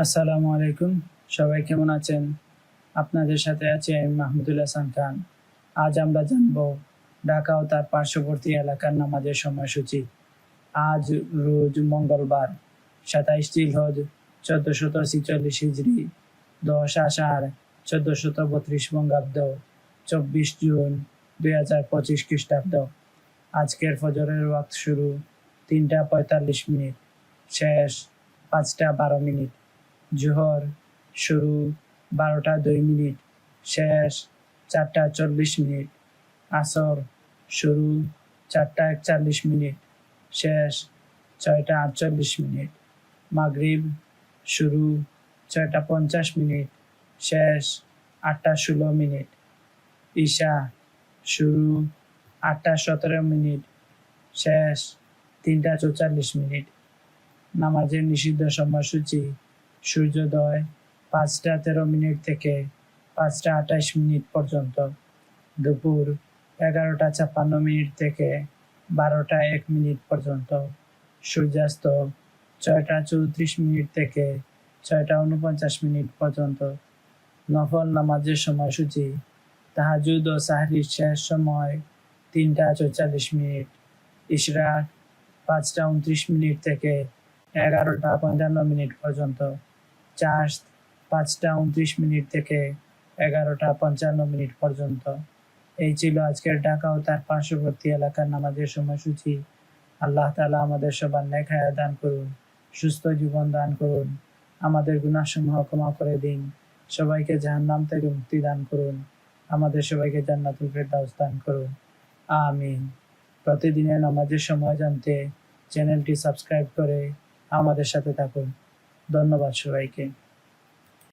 আসসালামু আলাইকুম। সবাই কেমন আছেন? আপনাদের সাথে আছি আমি মাহমুদুল হাসান খান। আজ আমরা জানব ঢাকা ও তার পার্শ্ববর্তী এলাকার নামাজের সময়সূচি। আজ রোজ মঙ্গলবার সাতাইশ জিলহজ চোদ্দশত ছিচল্লিশ হিজড়ি, দশ আষাঢ়, চোদ্দশত বত্রিশ বঙ্গাব্দ, চব্বিশ জুন দুই হাজার পঁচিশ খ্রিস্টাব্দ। আজকের ফজরের ওয়াক্ত শুরু তিনটা পঁয়তাল্লিশ মিনিট, শেষ পাঁচটা বারো মিনিট। জোহর শুরু বারোটা দুই মিনিট, শেষ চারটা চল্লিশ মিনিট, আসর শুরু চারটা একচল্লিশ মিনিট, শেষ ছয়টা আটচল্লিশ মিনিট, মাগরিব শুরু ছয়টা পঞ্চাশ মিনিট, শেষ আটটা ষোলো মিনিট, ঈশা শুরু আটটা সতেরো মিনিট, শেষ তিনটা চৌচল্লিশ মিনিট। নামাজের নিষিদ্ধ সময়সূচি সূর্যোদয় পাঁচটা তেরো মিনিট থেকে পাঁচটা আঠাশ মিনিট পর্যন্ত। দুপুর এগারোটা ছাপ্পান্ন মিনিট থেকে বারোটা এক মিনিট পর্যন্ত। সূর্যাস্ত ছয়টা চৌত্রিশ মিনিট থেকে ছয়টা উনপঞ্চাশ মিনিট পর্যন্ত। নফল নামাজের সময়সূচি, তাহাজুদ ও সাহরির শেষ সময় তিনটা চৌচল্লিশ মিনিট। ইশরাক পাঁচটা উনত্রিশ মিনিট থেকে এগারোটা পঞ্চান্ন মিনিট পর্যন্ত। চার্জ পাঁচটা উনত্রিশ মিনিট থেকে এগারোটা পঞ্চান্ন মিনিট পর্যন্ত। এই ছিল আজকের ঢাকা ও তার পার্শ্ববর্তী এলাকার নামাজের সময়সূচি। আল্লাহ তালা আমাদের সবার নেখায়া দান করুন, সুস্থ জীবন দান করুন, আমাদের গুণাসমূহ ক্ষমা করে দিন, সবাইকে জাহান্নাম থেকে মুক্তি দান করুন, আমাদের সবাইকে জান্নাতুল ফেরদাউস দান করুন। আমিন। প্রতিদিনের নামাজের সময় জানতে চ্যানেলটি সাবস্ক্রাইব করে আমাদের সাথে থাকুন। ধন্যবাদ সবাইকে।